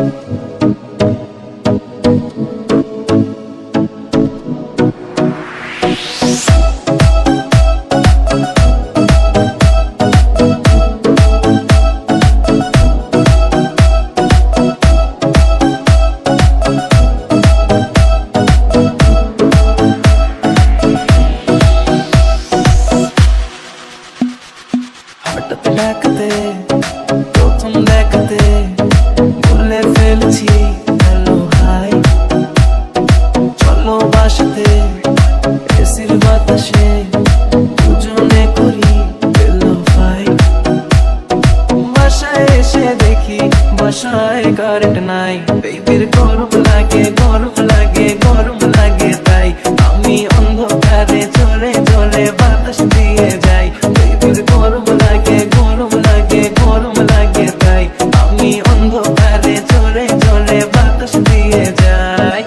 But the black day, go to black day. বলে ফেলছি, hello, high. চলো বাসাতে, এসির বাতাসে দুজনে করি বাসায় কারেন্ট নাই। বেবির গরম লাগে গরম লাগে। বাতাস দিয়ে যাই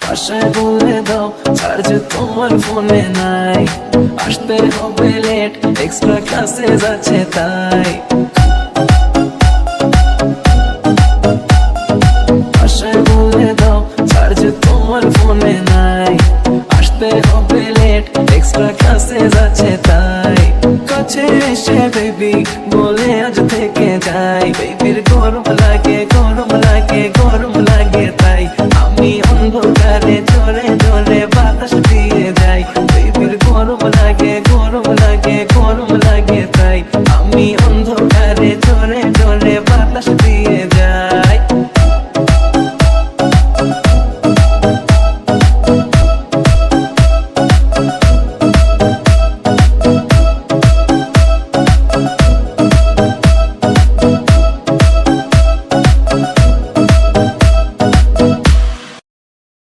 বাসায় বলে দাও চার্জ তোমার ফোনে নাই আসতে হবে লেট এক্সট্রা ক্লাসেস আছে তাই আসতে হবে লেট এক্সট্রা ক্লাসেস আছে তাই কাছে এসে বেবি বলে আজ থেকে যাই বেবির গরম লাগে গরম লাগে গরম লাগে তাই আমি অন্ধকারে চলে চলে বাতাস দিয়ে যাই বেবির গরম লাগে গরম লাগে গরম লাগে তাই আমি অন্ধকারে চলে চলে বাতাস দিয়ে